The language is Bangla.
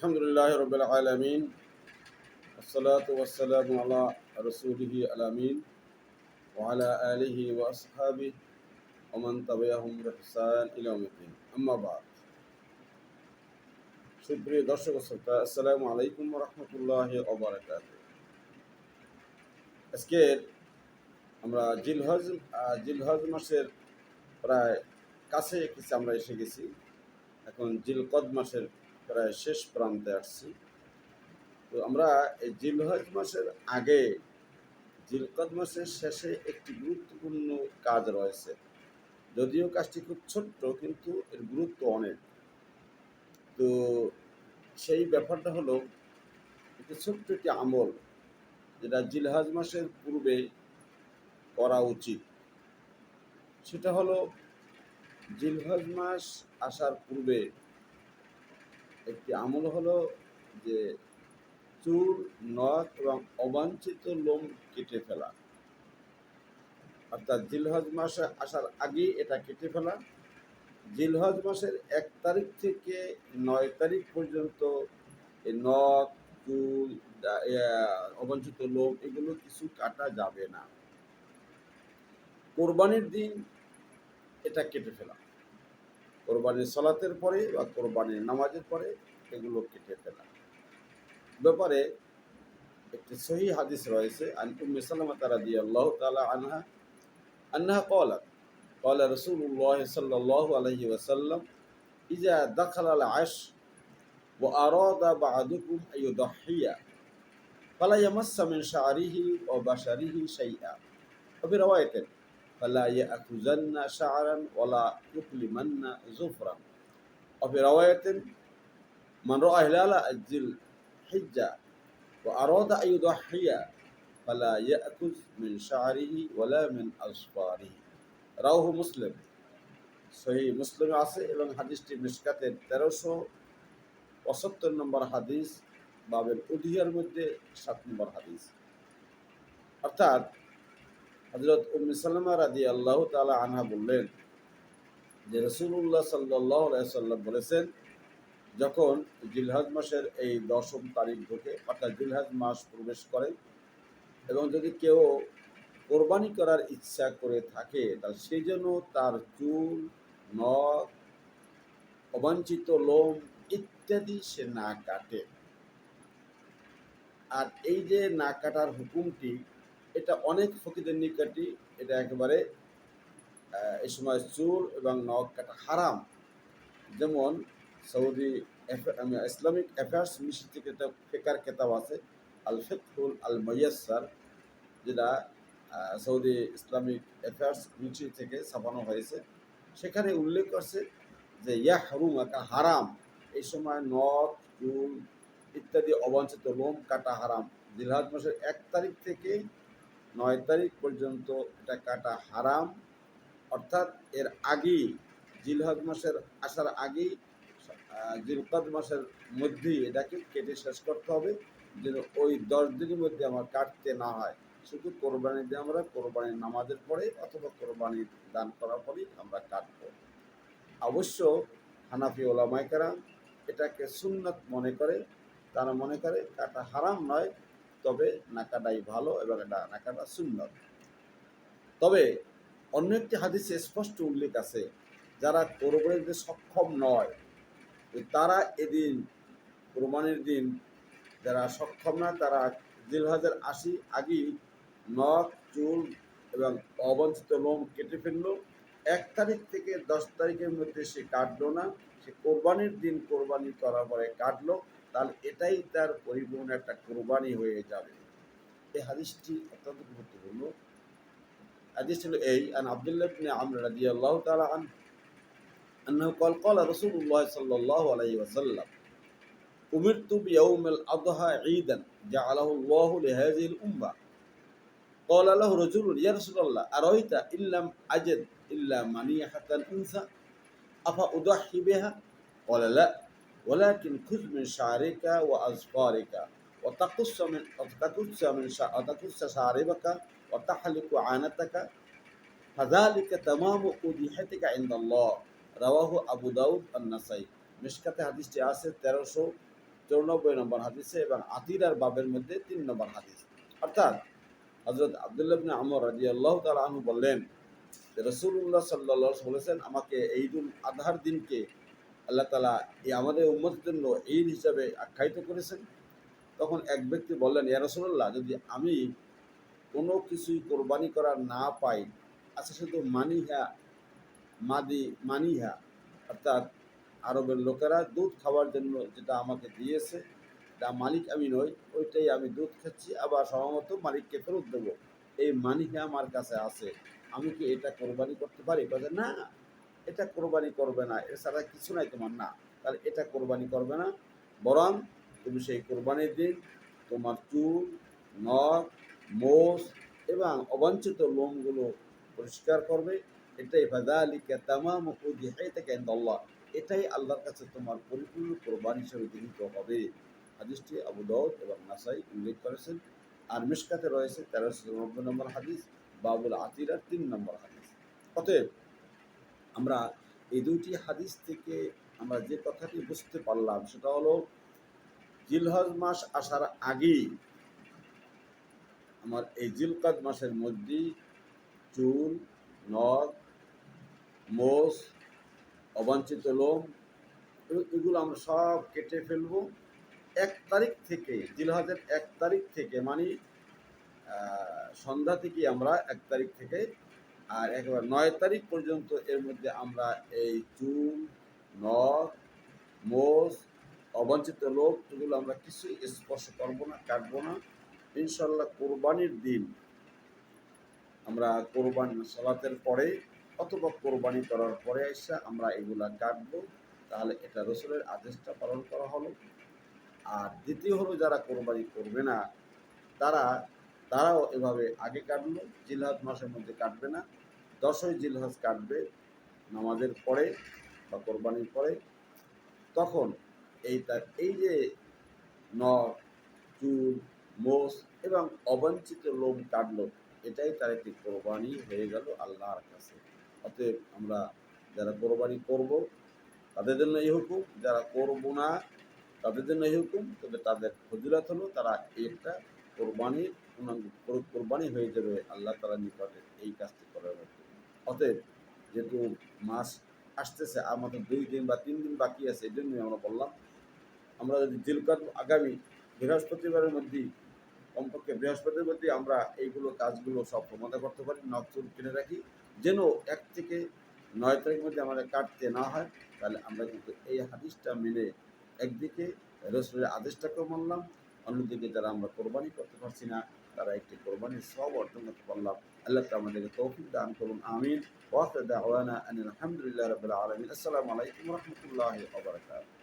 আলহামদুলিল্লাহ রবিল আলমিন আসসালাতাম আল্লাহ রসুলহি আলামিন ওয়ালা আলিহি ওয়াসহাবি ওমান তাবাহম রহসান ইলামুদ্দিন আম্মাবাদ সুপ্রিয় দর্শক শ্রোতা, আসসালামু আলাইকুম রহমতুল্লাহ ওবরাকাত আজকের আমরা জিলহজ জিলহজ মাসের প্রায় কাছে কিছু আমরা এসে গেছি। এখন জিলকদ মাসের প্রায় শেষ প্রান্তে আসছি। তো আমরা এই জিলহজ মাসের আগে, জিলকদ মাসের শেষে একটি গুরুত্বপূর্ণ কাজ রয়েছে। যদিও কাজটি খুব ছোট্ট, কিন্তু এর গুরুত্ব অনেক। তো সেই ব্যাপারটা হলো, একটি ছোট্ট একটি আমল যেটা জিলহাজ মাসের পূর্বে করা উচিত। সেটা হলো, জিলহজ মাস আসার পূর্বে একটি আমল হলো যে চুল নখ এবং অবাঞ্ছিত লোম কেটে ফেলা। অর্থাৎ জিলহজ মাসে আসার আগেই এটা কেটে ফেলা। জিলহজ মাসের এক তারিখ থেকে নয় তারিখ পর্যন্ত এই নখ, চুল অবাঞ্ছিত লোম এগুলো কিছু কাটা যাবে না। কোরবানির দিন এটা কেটে ফেলা। কোরবানির সলাতের পরে বা কোরবানির নামাজের পরে এগুলো কেটে ফেলা। ব্যাপারে একটি সহি হাদিস রয়েছে, আন উম্মে সালামা তারা দিয়ে আল্লাহ তালা আনহা আন্নাহা কলা কলা রসুল্লাহ সাল্লাহ আলহি ওয়াসাল্লাম, ইজা দখল আল আশ ও আরদা বা আদুকুম আয়ুদহিয়া ফালাই আমাসামিন শাহরিহি ও বাসারিহি সাইয়া অবি রওয়ায়তেন فلا يأخذن شعرا ولا يكلمن زفرا وفي رواية من رأى هلال ذي الحجة وأراد أن يضحي فلا يأخذ من شعره ولا من أظفاره রাউহ মুসলিম সহি মুসলিমে আছে এবং হাদিসটি মিসকাতের তেরোশো পঁচাত্তর নম্বর হাদিস বাবের উদিয়ার মধ্যে সাত নম্বর হাদিস অর্থাৎ হজরত উম্মি সাল্লামা রাদি আল্লাহ তালা আনহা বললেন যে রসুল্লাহ সাল্লাহ সাল্লাম বলেছেন, যখন জিলহাজ মাসের এই দশম তারিখ ঢোকে, অর্থাৎ জিলহাজ মাস প্রবেশ করে এবং যদি কেউ কোরবানি করার ইচ্ছা করে থাকে, তাহলে সেই জন্য তার চুল, নখ, অবাঞ্ছিত লোম ইত্যাদি সে না কাটে। আর এই যে না কাটার হুকুমটি এটা অনেক ফকিদের নিকটই এটা একেবারে এই সময় চুল এবং নখ কাটা হারাম। যেমন সৌদি ইসলামিক অ্যাফেয়ার্স মিশন থেকে একটা ফেকার কেতাব আছে আল ফেকুল আল মৈয়াসার যেটা সৌদি ইসলামিক অ্যাফেয়ার্স মিনিস্ট্রি থেকে ছাপানো হয়েছে। সেখানে উল্লেখ করছে যে ইয়া হারুম একটা হারাম। এই সময় নখ, চুল ইত্যাদি অবাঞ্ছিত লোম কাটা হারাম। জিলহাজ মাসের এক তারিখ থেকে নয় তারিখ পর্যন্ত এটা কাটা হারাম। অর্থাৎ এর আগেই জিলহাজ মাসের আসার আগেই জিলকাদ মাসের মধ্যেই এটাকে কেটে শেষ করতে হবে, যেন ওই দশ দিনের মধ্যে আমার কাটতে না হয়। শুধু কোরবানি দিয়ে আমরা কোরবানির নামাজের পরে অথবা কোরবানি দান করার পরেই আমরা কাটবো। অবশ্য হানাফি ওলামাইকারা এটাকে সুন্নত মনে করে, তারা মনে করে কাটা হারাম নয় তবে নাকাটাই ভালো এবং এটা নাকাটা সুন্দর তবে অন্য একটি হাদিসে স্পষ্ট উল্লেখ আছে, যারা কোরবানিতে সক্ষম নয় তারা এদিন, কোরবানির দিন যারা সক্ষম না, তারা জিলহাজের আশি আগেই নখ, চুল এবং অবঞ্চিত লোম কেটে ফেলল। এক তারিখ থেকে দশ তারিখের মধ্যে সে কাটলো না, সে কোরবানির দিন কোরবানি করার পরে কাটলো। তাহলে এটাই তার পরিপূর্ণ একটা কোরবানি হয়ে যাবে এই হাদিসটি অত্যন্ত গুরুত্বপূর্ণ হাদিস ছিল এই আন আব্দুল্লাহ ইবনে আমর রাদিয়াল্লাহু তাআলা আন أنه قال قال رسول الله صلى الله عليه وسلم أمرت بيوم الأضحى عيدا جعله الله لهذه الأمة قال له رجل يا رسول الله أرأيت إن لم أجد إلا منيحة أنثى أفأضحي بها قال لا ولكن خذ من شعرك وأظفارك وتقص من وتقص من شع- وتقص شعرك وتحلق عانتك فذلك تمام أضحيتك عند الله রাওয়াহু আবু দাউদ আর নাসাই মিশকাতে হাদিসটি আছে তেরোশো চৌরানব্বই নম্বর হাদিসে এবং আতিরার বাবের মধ্যে তিন নম্বর হাদিস অর্থাৎ হজরত আবদুল্লাহ বিন আমর রাজি আল্লাহ তালা আনহু বললেন যে রসুল্লাহ সাল্লাহ বলেছেন আমাকে ঈদুল আজহার দিনকে আল্লাহ তালা এই আমাদের উম্মতের জন্য ঈদ হিসাবে আখ্যায়িত করেছেন। তখন এক ব্যক্তি বললেন, ইয়া রসুল্লাহ যদি আমি কোনো কিছুই কোরবানি করা না পাই আচ্ছা শুধু মানিহা, মাদি, মানিহা, অর্থাৎ আরবের লোকেরা দুধ খাওয়ার জন্য যেটা আমাকে দিয়েছে, যা মালিক আমি নই, ওইটাই আমি দুধ খাচ্ছি, আবার সম্ভবত মালিককে ফেরত দেবো। এই মানিহা আমার কাছে আছে, আমি কি এটা কোরবানি করতে পারি? বলে না এটা কোরবানি করবে না, এছাড়া কিছু নাই তোমার, না। তাহলে এটা কোরবানি করবে না, বরং তুমি সেই কোরবানির দিন তোমার চুল, নখ, মোষ এবং অবাঞ্ছিত লোমগুলো পরিষ্কার করবে। এটাই ফাদালিকা তামাম উদিহাইতাকা ইনদাল্লাহ। এটাই আল্লাহর কাছে তোমার পরিপূর্ণ কোরবানি হিসেবে গৃহীত হবে। হাদিসটি আবু দাউদ এবং নাসাই উল্লেখ করেছেন। আর মিশকাতে রয়েছে তেরোশো নব্বই নম্বর হাদিস, বাবুল আতিরার তিন নম্বর হাদিস। অতএব আমরা এই দুইটি হাদিস থেকে আমরা যে কথাটি বুঝতে পারলাম, সেটা হলো জিলহজ মাস আসার আগেই আমার এই জিলকাদ মাসের মধ্যেই চুল, নখ, মোষ, অবাঞ্ছিত লোম এগুলো আমরা সব কেটে ফেলব। এক তারিখ থেকে, জিলহাজের এক তারিখ থেকে মানে সন্ধ্যা থেকে আমরা এক তারিখ থেকে আর একেবারে নয় তারিখ পর্যন্ত এর মধ্যে আমরা এই চুল নখ, মোষ, অবাঞ্ছিত লোক এগুলো আমরা কিছুই স্পর্শ করব না, কাটবো না। ইনশাল্লাহ কোরবানির দিন আমরা কোরবানি সালাতের পরে অথবা কোরবানি করার পরে এসে আমরা এগুলা কাটবো। তাহলে এটা রসুলের আদেশটা পালন করা হলো। আর দ্বিতীয় হলো যারা কোরবানি করবে না, তারা, তারাও এভাবে আগে কাটলো, জিলহাজ মাসের মধ্যে কাটবে না। দশই জিলহাজ কাটবে নামাজের পরে বা কোরবানির পরে। তখন এই তার এই যে নখ, চুল, মোষ এবং অবাঞ্ছিত লোম কাটলো, এটাই তার একটি কোরবানি হয়ে গেল আল্লাহর কাছে। অতএব আমরা যারা কোরবানি করব, তাদের জন্য এই হুকুম। যারা করব না, তাদের জন্য এই হুকুম। তবে তাদের ফজিলত হলো তারা একটা কোরবানির কোরবানি হয়ে যাবে আল্লাহ তালা নিকটে। এই কাজটি করার অতএব যেহেতু মাস আসতেছে আমাদের দুই দিন বা তিন দিন বাকি আছে, এই জন্যই আমরা বললাম, আমরা যদি জিলকাত আগামী বৃহস্পতিবারের মধ্যেই, কমপক্ষে বৃহস্পতির মধ্যে আমরা এইগুলো কাজগুলো সব প্রমাদা করতে পারি নকচুল কিনে রাখি। যেন এক থেকে নয় তারিখের মধ্যে আমাদের কাটতে না হয়, তাহলে আমরা কিন্তু এই হাদিসটা মেনে একদিকে রসুলের আদেশটাকেও মানলাম, অন্যদিকে যারা আমরা কোরবানি করতে পারছি না, তারা একটি কোরবানির সব অর্জন করতে পারলাম। আল্লাহ তাআলা আমাদেরকে তৌফিক দান করুন আমিন ওয়াফিদ দাওয়ানা আনিল হামদুলিল্লাহ রাব্বিল আলামিন আসসালামু আলাইকুম ওয়া রাহমাতুল্লাহি ওয়া বারাকাতুহু